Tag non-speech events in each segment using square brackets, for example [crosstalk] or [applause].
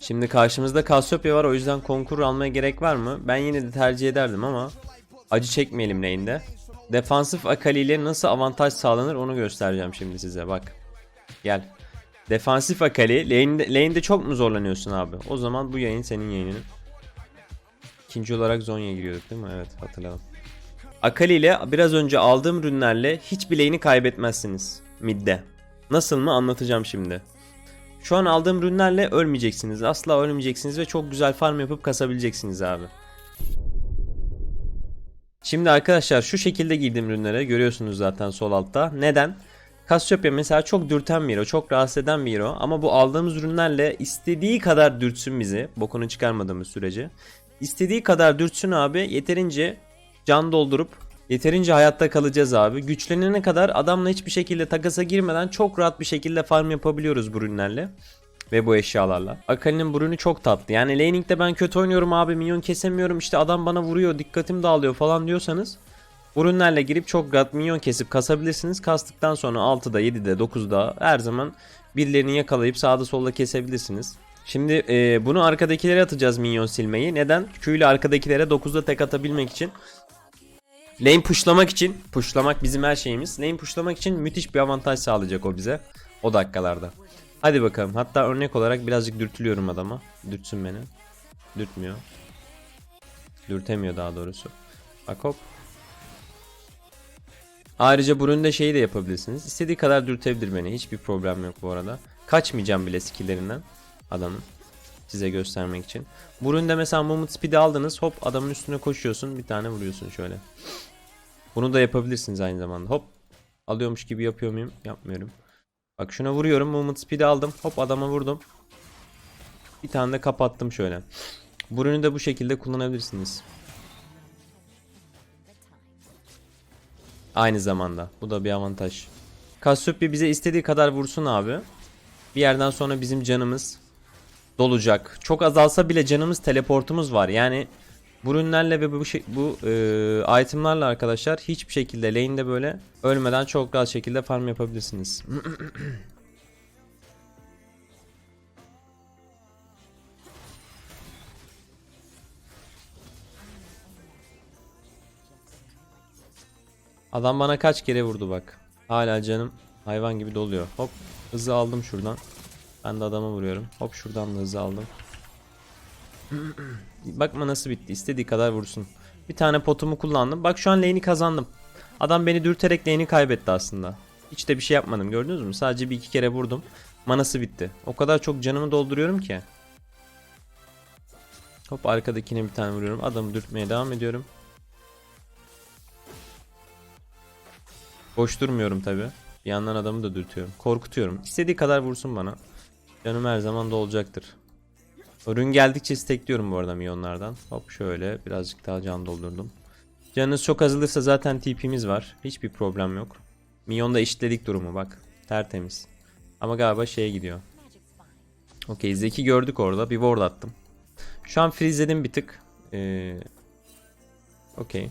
Şimdi karşımızda Cassiopeia var o yüzden konkur almaya gerek var mı? Ben yine de tercih ederdim ama acı çekmeyelim lane'de. Defansif Akali ile nasıl avantaj sağlanır onu göstereceğim şimdi size bak. Gel. Defansif Akali lane'de, lane'de çok mu zorlanıyorsun abi? O zaman bu yayın senin yayının. İkinci olarak Zonya giriyorduk değil mi? Evet hatırladım. Akali ile biraz önce aldığım ürünlerle hiçbir lane'i kaybetmezsiniz. Midde. Nasıl mı anlatacağım şimdi. Şu an aldığım ürünlerle ölmeyeceksiniz. Asla ölmeyeceksiniz ve çok güzel farm yapıp kasabileceksiniz abi. Şimdi arkadaşlar şu şekilde giydiğim ürünlere görüyorsunuz zaten sol altta. Neden? Cassiopeia mesela çok dürten bir hero, çok rahatsız eden bir hero ama bu aldığımız ürünlerle istediği kadar dürtsün bizi, bokunu çıkarmadığımız sürece. İstediği kadar dürtsün abi, yeterince can doldurup yeterince hayatta kalacağız abi. Güçlenene kadar adamla hiçbir şekilde takasa girmeden çok rahat bir şekilde farm yapabiliyoruz bu ürünlerle ve bu eşyalarla. Akali'nin ürünü çok tatlı. Yani laning'de ben kötü oynuyorum abi, minyon kesemiyorum, işte adam bana vuruyor, dikkatim dağılıyor falan diyorsanız ürünlerle girip çok rahat minyon kesip kasabilirsiniz. Kastıktan sonra 6'da, 7'de, 9'da her zaman birilerini yakalayıp sağda solda kesebilirsiniz. Şimdi e, bunu arkadakilere atacağız minyon silmeyi. Neden? Q ile arkadakilere 9'da tek atabilmek için. Lane pushlamak için, pushlamak bizim her şeyimiz. Lane pushlamak için müthiş bir avantaj sağlayacak o bize. O dakikalarda. Hadi bakalım. Hatta örnek olarak birazcık dürtülüyorum adama. Dürtsün beni. Dürtmüyor. Dürtemiyor daha doğrusu. Bak hop. Ayrıca bu üründe şeyi de yapabilirsiniz. İstediği kadar dürtebilir beni. Hiçbir problem yok bu arada. Kaçmayacağım bile skillerinden adamın. Size göstermek için. Bu üründe mesela Moment Speed'i aldınız. Hop adamın üstüne koşuyorsun. Bir tane vuruyorsun şöyle. Bunu da yapabilirsiniz aynı zamanda. Hop. Alıyormuş gibi yapıyor muyum? Yapmıyorum. Bak şuna vuruyorum. Moment Speed'i aldım. Hop adama vurdum. Bir tane de kapattım şöyle. Bu ürünü de bu şekilde kullanabilirsiniz. Aynı zamanda. Bu da bir avantaj. Cassiopeia bize istediği kadar vursun abi. Bir yerden sonra bizim canımız dolacak. Çok azalsa bile canımız teleportumuz var. Yani bu ürünlerle ve bu şey, bu e, itemlarla arkadaşlar hiçbir şekilde lane'de böyle ölmeden çok rahat şekilde farm yapabilirsiniz. Adam bana kaç kere vurdu bak. Hala canım hayvan gibi doluyor. Hop hızı aldım şuradan. Ben de adama vuruyorum. Hop şuradan da hızı aldım. [clears throat] Bakma nasıl bitti. İstediği kadar vursun. Bir tane potumu kullandım. Bak şu an lane'i kazandım. Adam beni dürterek lane'i kaybetti aslında. Hiç de bir şey yapmadım gördünüz mü? Sadece bir iki kere vurdum. Manası bitti. O kadar çok canımı dolduruyorum ki. Hop arkadakine bir tane vuruyorum. Adamı dürtmeye devam ediyorum. Boş durmuyorum tabi. Bir yandan adamı da dürtüyorum. Korkutuyorum. İstediği kadar vursun bana. Canım her zaman da olacaktır. Ürün geldikçe stekliyorum bu arada milyonlardan. Hop şöyle birazcık daha can doldurdum. Canınız çok azalırsa zaten TP'miz var. Hiçbir problem yok. Milyonda eşitledik durumu bak. Tertemiz. Ama galiba şeye gidiyor. Okey Zeki gördük orada. Bir ward attım. Şu an freezeledim bir tık. Ee, Okey.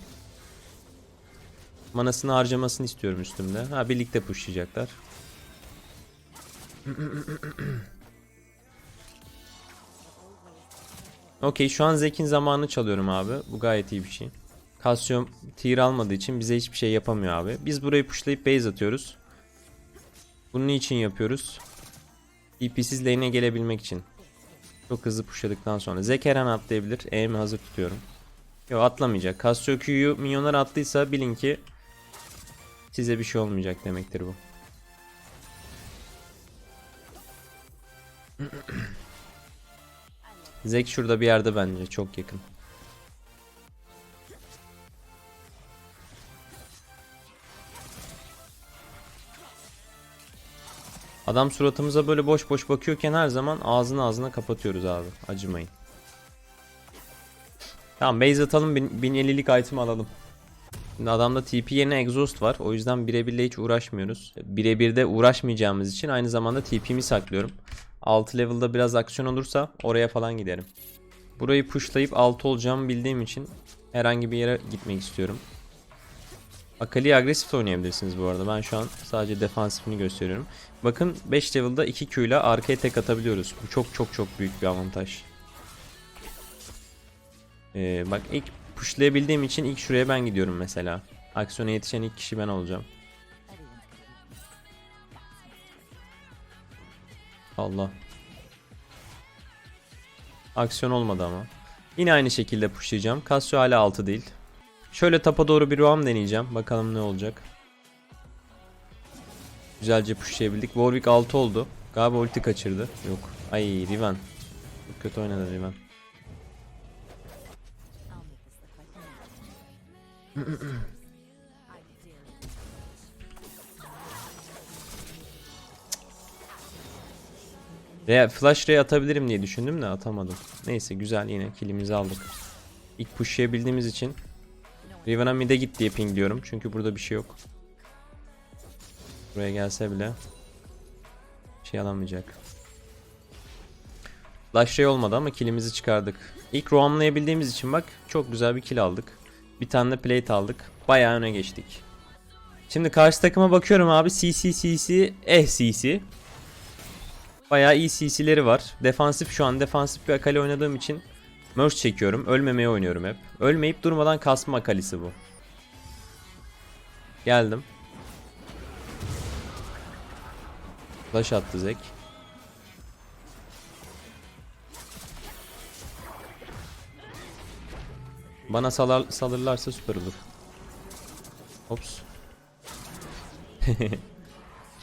Manasını harcamasını istiyorum üstümde. Ha birlikte pushlayacaklar. [clears throat] Okey şu an Zek'in zamanını çalıyorum abi. Bu gayet iyi bir şey. Kalsiyum tier almadığı için bize hiçbir şey yapamıyor abi. Biz burayı pushlayıp base atıyoruz. Bunun için yapıyoruz. TP'siz lane'e gelebilmek için. Çok hızlı pushladıktan sonra. Zek her an atlayabilir. E'mi hazır tutuyorum. Yok atlamayacak. Casio Q'yu minyonlar attıysa bilin ki size bir şey olmayacak demektir bu. [clears throat] Zek şurada bir yerde bence çok yakın. Adam suratımıza böyle boş boş bakıyorken her zaman ağzını ağzına kapatıyoruz abi. Acımayın. Tamam base atalım 1050'lik item alalım. Şimdi adamda TP yerine exhaust var. O yüzden birebirle hiç uğraşmıyoruz. Birebir de uğraşmayacağımız için aynı zamanda TP'mi saklıyorum. 6 level'da biraz aksiyon olursa oraya falan giderim. Burayı pushlayıp 6 olacağımı bildiğim için herhangi bir yere gitmek istiyorum. Akali'yi agresif oynayabilirsiniz bu arada. Ben şu an sadece defansifini gösteriyorum. Bakın 5 level'da 2 Q ile arkaya tek atabiliyoruz. Bu çok çok çok büyük bir avantaj. Ee, bak ilk pushlayabildiğim için ilk şuraya ben gidiyorum mesela. Aksiyona yetişen ilk kişi ben olacağım. Allah. Aksiyon olmadı ama. Yine aynı şekilde pushlayacağım. Casio hala 6 değil. Şöyle tapa doğru bir roam deneyeceğim. Bakalım ne olacak. Güzelce pushlayabildik. Warwick 6 oldu. Galiba ulti kaçırdı. Yok. Ay Riven. Çok kötü oynadı Riven. [clears throat] Veya flash ray atabilirim diye düşündüm de atamadım. Neyse güzel yine killimizi aldık. İlk pushlayabildiğimiz için Riven'a mid'e git diye pingliyorum. Çünkü burada bir şey yok. Buraya gelse bile şey alamayacak. Flash ray olmadı ama killimizi çıkardık. İlk roamlayabildiğimiz için bak çok güzel bir kill aldık. Bir tane de plate aldık. Bayağı öne geçtik. Şimdi karşı takıma bakıyorum abi. CC CC eh CC. Bayağı iyi CC'leri var. Defansif şu an defansif bir akali oynadığım için merge çekiyorum. Ölmemeye oynuyorum hep. Ölmeyip durmadan kasma akalisi bu. Geldim. Flash attı Zek. Bana salar, salırlarsa süper olur. Ops. [laughs]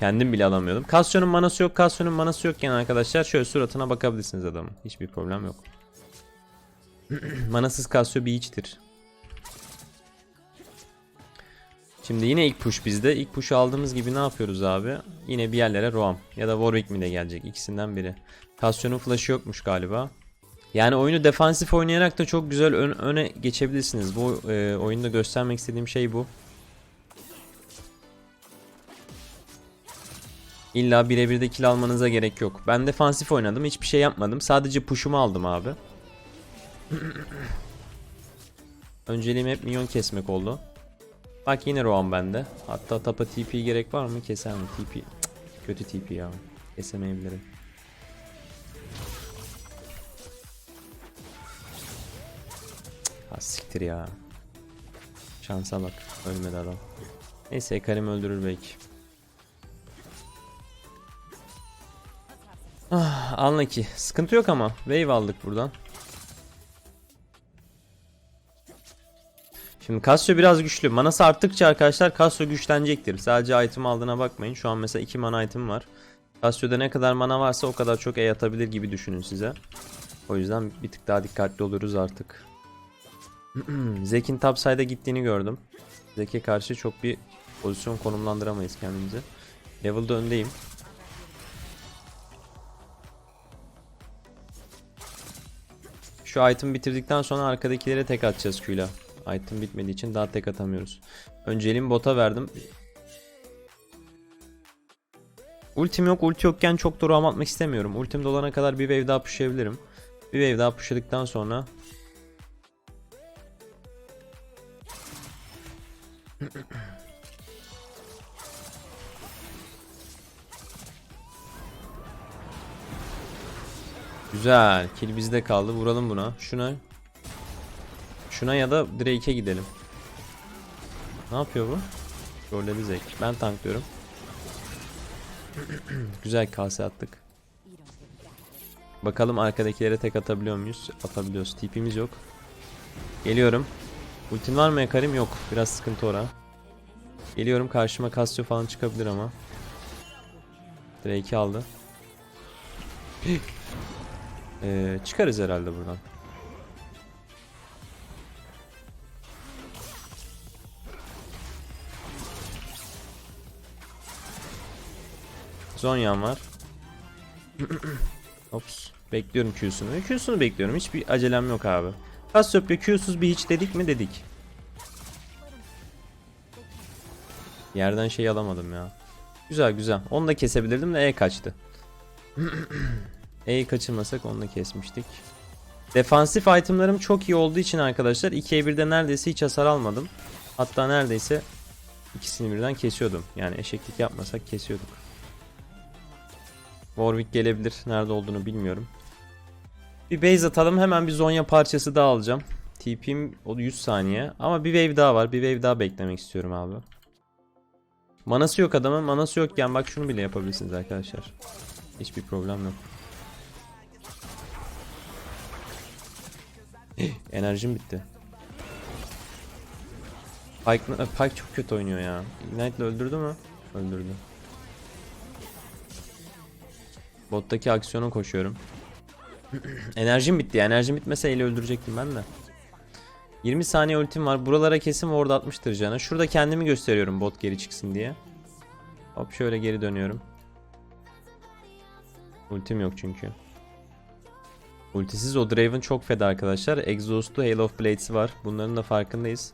Kendim bile alamıyordum. Kasyonun manası yok. Kasyonun manası yokken arkadaşlar şöyle suratına bakabilirsiniz adamın. Hiçbir problem yok. [clears throat] Manasız Kasyo bir içtir. Şimdi yine ilk push bizde. İlk push'u aldığımız gibi ne yapıyoruz abi? Yine bir yerlere Roam ya da Warwick mi de gelecek. ikisinden biri. Kasyonun flash'ı yokmuş galiba. Yani oyunu defansif oynayarak da çok güzel ön- öne geçebilirsiniz. Bu e, oyunda göstermek istediğim şey bu. İlla birebir de kill almanıza gerek yok. Ben defansif oynadım. Hiçbir şey yapmadım. Sadece push'umu aldım abi. [clears throat] Önceliğim hep minyon kesmek oldu. Bak yine Roam bende. Hatta tapa TP gerek var mı? Keser mi? TP. Cık, kötü TP ya. Kesemeyebilirim. Ha siktir ya. Şansa bak. Ölmedi adam. Neyse Karim öldürür belki. Ah, anla ki. Sıkıntı yok ama. Wave aldık buradan. Şimdi Casio biraz güçlü. Manası arttıkça arkadaşlar Casio güçlenecektir. Sadece item aldığına bakmayın. Şu an mesela 2 mana item var. Casio'da ne kadar mana varsa o kadar çok E atabilir gibi düşünün size. O yüzden bir tık daha dikkatli oluruz artık. [clears throat] Zek'in top side'a gittiğini gördüm. Zek'e karşı çok bir pozisyon konumlandıramayız kendimizi. Level'da öndeyim. Şu item bitirdikten sonra arkadakilere tek atacağız Q'yla. Item bitmediği için daha tek atamıyoruz. Önceliğimi bota verdim. Ultim yok. Ulti yokken çok da atmak istemiyorum. Ultim dolana kadar bir wave daha pushlayabilirim. Bir wave daha pushladıktan sonra Güzel. Kill bizde kaldı. Vuralım buna. Şuna. Şuna ya da Drake'e gidelim. Ne yapıyor bu? Rolledi Zek. Ben tanklıyorum. [clears throat] Güzel kase attık. Bakalım arkadakilere tek atabiliyor muyuz? Atabiliyoruz. TP'miz yok. Geliyorum. Ultin var mı Ekarim? Yok. Biraz sıkıntı ora. Geliyorum. Karşıma Casio falan çıkabilir ama. Drake'i aldı. Ee, çıkarız herhalde buradan. Zonyan var. [clears throat] Ops. Bekliyorum Q'sunu. Q'sunu bekliyorum. Hiçbir acelem yok abi. Cassiopeia Q'suz bir hiç dedik mi dedik. Yerden şey alamadım ya. Güzel güzel. Onu da kesebilirdim de E kaçtı. [clears throat] E'yi kaçırmasak onu da kesmiştik. Defansif itemlarım çok iyi olduğu için arkadaşlar 2'ye 1'de neredeyse hiç hasar almadım. Hatta neredeyse ikisini birden kesiyordum. Yani eşeklik yapmasak kesiyorduk. Warwick gelebilir. Nerede olduğunu bilmiyorum. Bir base atalım. Hemen bir Zonya parçası daha alacağım. TP'm o 100 saniye. Ama bir wave daha var. Bir wave daha beklemek istiyorum abi. Manası yok adamın. Manası yokken bak şunu bile yapabilirsiniz arkadaşlar. Hiçbir problem yok. Enerjim bitti. Pike, Pike çok kötü oynuyor ya. Ignite'le öldürdü mü? Öldürdü. Bottaki aksiyona koşuyorum. [clears throat] Enerjim bitti. Enerjim bitmese eli öldürecektim ben de. 20 saniye ultim var. Buralara kesin orada atmıştır canı. Şurada kendimi gösteriyorum bot geri çıksın diye. Hop şöyle geri dönüyorum. Ultim yok çünkü. Ultisiz o Draven çok feda arkadaşlar. Exhaust'lu Hail of Blades'i var. Bunların da farkındayız.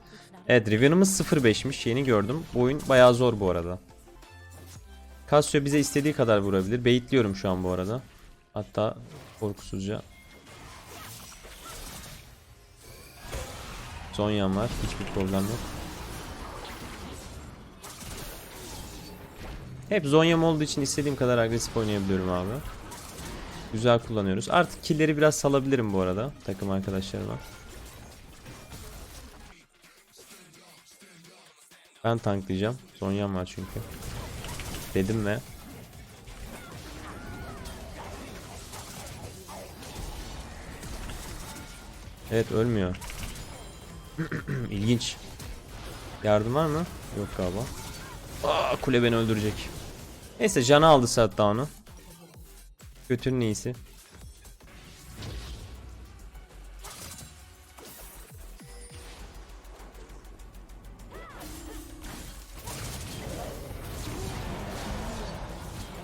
Evet Riven'ımız 0.5'miş. Yeni gördüm. Bu oyun bayağı zor bu arada. Casio bize istediği kadar vurabilir. Baitliyorum şu an bu arada. Hatta korkusuzca. Zonya'm var. Hiçbir problem yok. Hep Zonya'm olduğu için istediğim kadar agresif oynayabiliyorum abi. Güzel kullanıyoruz. Artık killleri biraz salabilirim bu arada takım arkadaşlarıma. Ben tanklayacağım. Zonya'm var çünkü. Dedim ve Evet ölmüyor. [clears throat] İlginç. Yardım var mı? Yok galiba. Aa, kule beni öldürecek. Neyse canı aldı hatta onu. Götünün iyisi.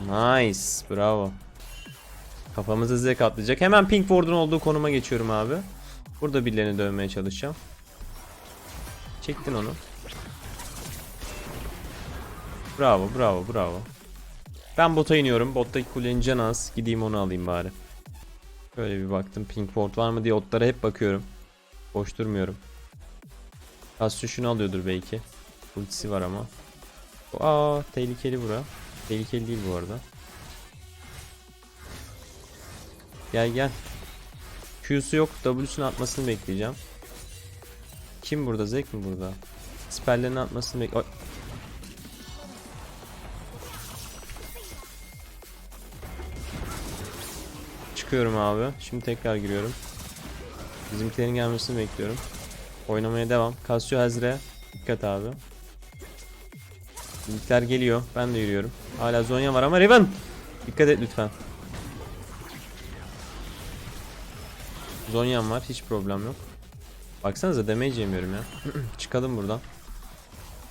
Nice. Bravo. Kafamızı zevk atlayacak. Hemen Pink Ward'un olduğu konuma geçiyorum abi. Burada birilerini dövmeye çalışacağım. Çektin onu. Bravo, bravo, bravo. Ben bota iniyorum. Bottaki kulenin canı az. Gideyim onu alayım bari. Böyle bir baktım. Pink Ward var mı diye otlara hep bakıyorum. Boş durmuyorum. Kasyo şunu alıyordur belki. Ultisi var ama. Aa tehlikeli bura. Tehlikeli değil bu arada. Gel gel. Q'su yok. W'sunu atmasını bekleyeceğim. Kim burada? Zek mi burada? Spellerini atmasını bek... Çıkıyorum abi. Şimdi tekrar giriyorum. Bizimkilerin gelmesini bekliyorum. Oynamaya devam. Casio Hazre. Dikkat abi. Bizimkiler geliyor. Ben de yürüyorum. Hala Zonya var ama Riven. Dikkat et lütfen. Zonya'm var. Hiç problem yok. Baksanıza damage yemiyorum ya. [clears throat] Çıkalım buradan.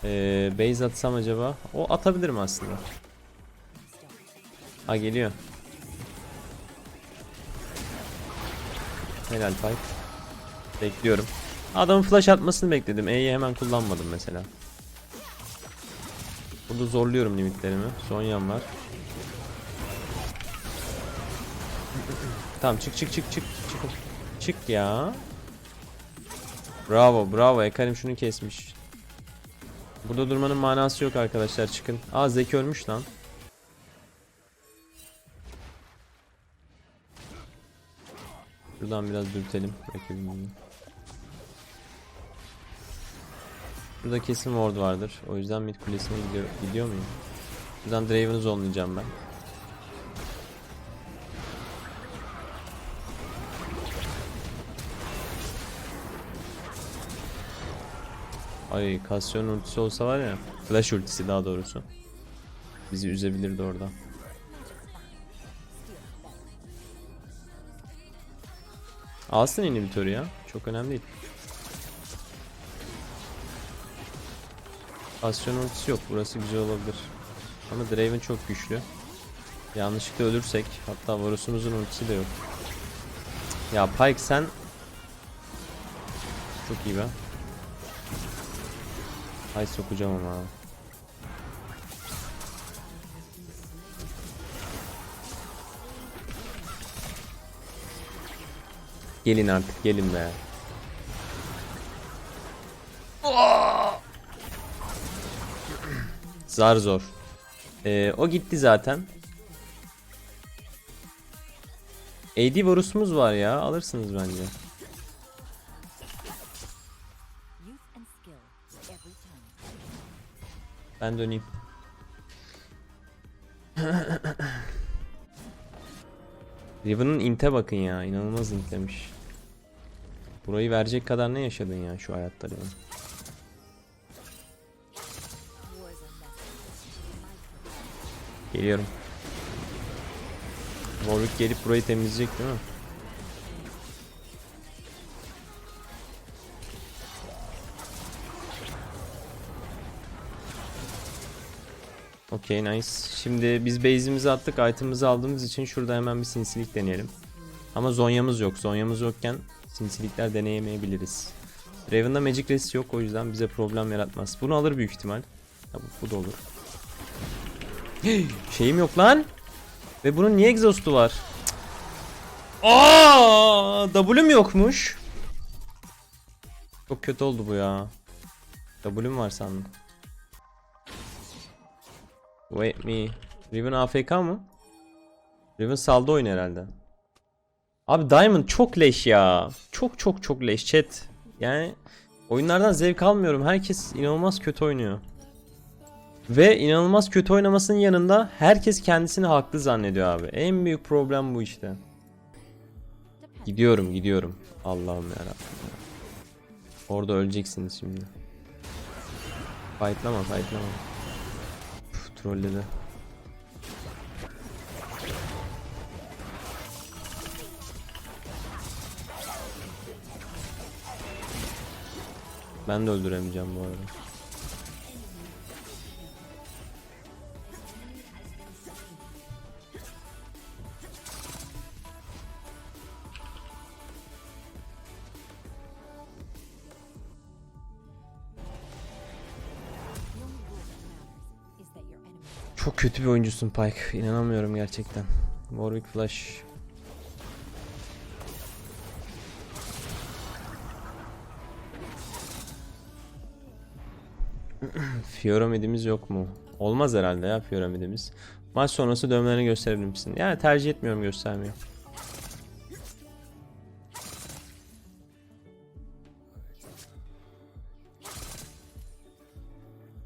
Ee, base atsam acaba? O atabilirim aslında. Ha geliyor. Helal fight. Bekliyorum. Adamın flash atmasını bekledim. E'yi hemen kullanmadım mesela. Burada zorluyorum limitlerimi. Zonya'm var. Tamam çık çık çık çık çık. Çık ya. Bravo bravo Ekarim şunu kesmiş. Burada durmanın manası yok arkadaşlar çıkın. Aa Zeki ölmüş lan. Buradan biraz dürtelim rakibimizi. Burada kesin ward vardır. O yüzden mid kulesine gidiyor, gidiyor muyum? Buradan Draven'ı zonlayacağım ben. Ay Cassio'nun ultisi olsa var ya. Flash ultisi daha doğrusu. Bizi üzebilirdi orada. Alsın inhibitörü ya. Çok önemli değil. Bastion ultisi yok. Burası güzel olabilir. Ama Draven çok güçlü. Yanlışlıkla ölürsek hatta Varus'umuzun ultisi de yok. Ya Pyke sen çok iyi be. Ay sokacağım ama. Gelin artık gelin be. Zar zor. Ee, o gitti zaten. AD Varus'umuz var ya. Alırsınız bence. Ben döneyim. [laughs] Riven'ın inte bakın ya. inanılmaz intlemiş. Burayı verecek kadar ne yaşadın ya şu hayatta Riven? Geliyorum. Warwick gelip burayı temizleyecek değil mi? Okey nice. Şimdi biz base'imizi attık. Item'ımızı aldığımız için şurada hemen bir sinsilik deneyelim. Ama zonyamız yok. Zonyamız yokken sinsilikler deneyemeyebiliriz. Raven'da Magic Resist yok o yüzden bize problem yaratmaz. Bunu alır büyük ihtimal. Ya bu, bu da olur. [gasps] Şeyim yok lan. Ve bunun niye egzostu var? Aa, W'm yokmuş. Çok kötü oldu bu ya. W'm var sandım. Wait me. Riven AFK mı? Riven saldı oyun herhalde. Abi Diamond çok leş ya. Çok çok çok leş chat. Yani oyunlardan zevk almıyorum. Herkes inanılmaz kötü oynuyor. Ve inanılmaz kötü oynamasının yanında herkes kendisini haklı zannediyor abi. En büyük problem bu işte. Gidiyorum gidiyorum. Allah'ım yarabbim. ya. Orada öleceksiniz şimdi. Fightlama fightlama. Trolledi. Ben de öldüremeyeceğim bu arada. Kötü bir oyuncusun Pike. İnanamıyorum gerçekten. Warwick Flash. [clears throat] Fiora midimiz yok mu? Olmaz herhalde ya Fiora midimiz. Maç sonrası dövmelerini gösterebilir misin? Yani tercih etmiyorum göstermeyi.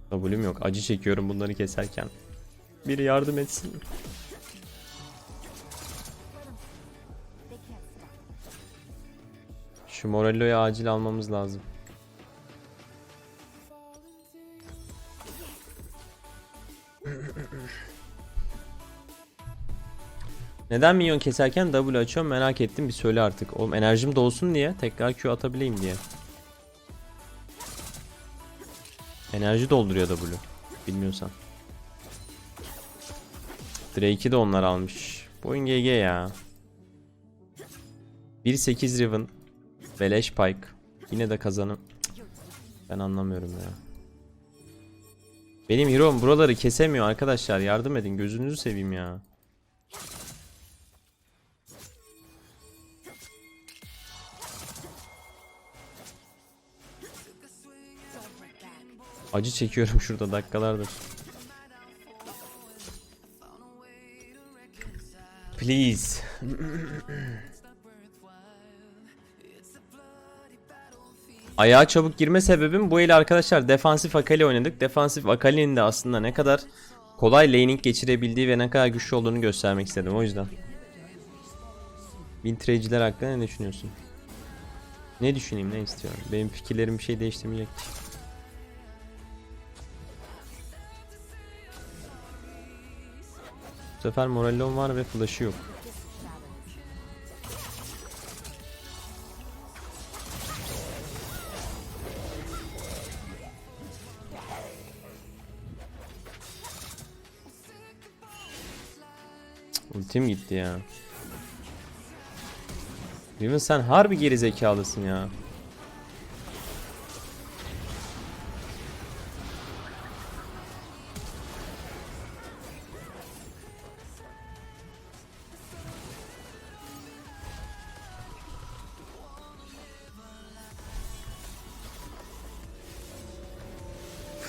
W'm yok. Acı çekiyorum bunları keserken. Biri yardım etsin. Şu Morello'yu acil almamız lazım. [laughs] Neden minyon keserken W açıyorum merak ettim bir söyle artık. Oğlum enerjim dolsun diye tekrar Q atabileyim diye. Enerji dolduruyor W. Bilmiyorsan. Drake'i de onlar almış. Bu oyun GG ya. 1.8 Riven. Beleş Pike. Yine de kazanım. Ben anlamıyorum ya. Benim hero'm buraları kesemiyor arkadaşlar. Yardım edin. Gözünüzü seveyim ya. Acı çekiyorum [laughs] şurada dakikalardır. Please. Ayağa çabuk girme sebebim bu ile arkadaşlar defansif Akali oynadık. Defansif Akali'nin de aslında ne kadar kolay laning geçirebildiği ve ne kadar güçlü olduğunu göstermek istedim o yüzden. Vintrage'ler hakkında ne düşünüyorsun? Ne düşüneyim ne istiyorum? Benim fikirlerim bir şey değiştirmeyecek. Sefer Morellon var ve flash'ı yok. Ultim gitti ya. Riven sen harbi geri zekalısın ya.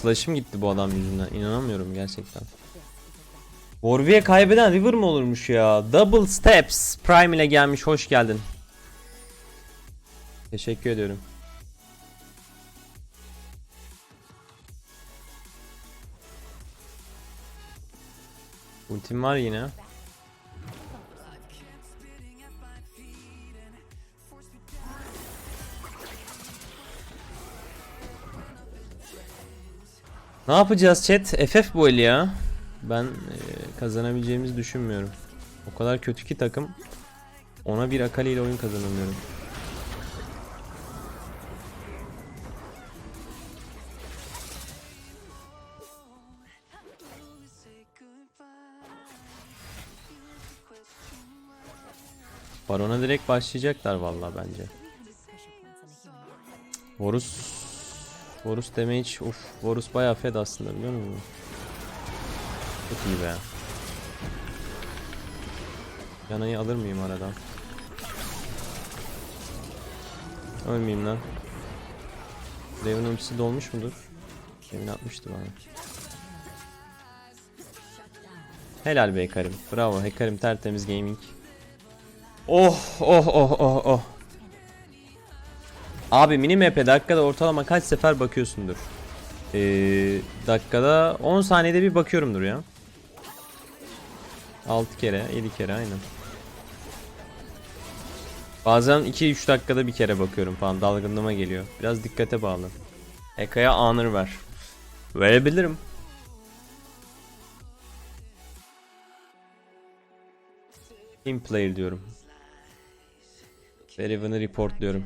Flash'ım gitti bu adam yüzünden. İnanamıyorum gerçekten. Warwick'e kaybeden River mı olurmuş ya? Double Steps Prime ile gelmiş. Hoş geldin. Teşekkür ediyorum. Ultim var yine. Ne yapacağız chat? FF bu el ya. Ben e, kazanabileceğimizi düşünmüyorum. O kadar kötü ki takım. Ona bir Akali ile oyun kazanamıyorum. Barona direkt başlayacaklar vallahi bence. Pressure Vorus damage uf Vorus bayağı fed aslında biliyor musun? Çok iyi be. Yanayı alır mıyım aradan? Ölmeyeyim lan. Devin ultisi dolmuş mudur? Devin atmıştı bana. Helal be Karim. Bravo Hekarim tertemiz gaming. Oh oh oh oh oh. Abi mini map'e dakikada ortalama kaç sefer bakıyorsundur? Ee, dakikada 10 saniyede bir bakıyorumdur ya. 6 kere, 7 kere aynen. Bazen 2-3 dakikada bir kere bakıyorum falan dalgınlığıma geliyor. Biraz dikkate bağlı. Eka'ya honor ver. Verebilirim. Team player diyorum. Veriven'ı report diyorum.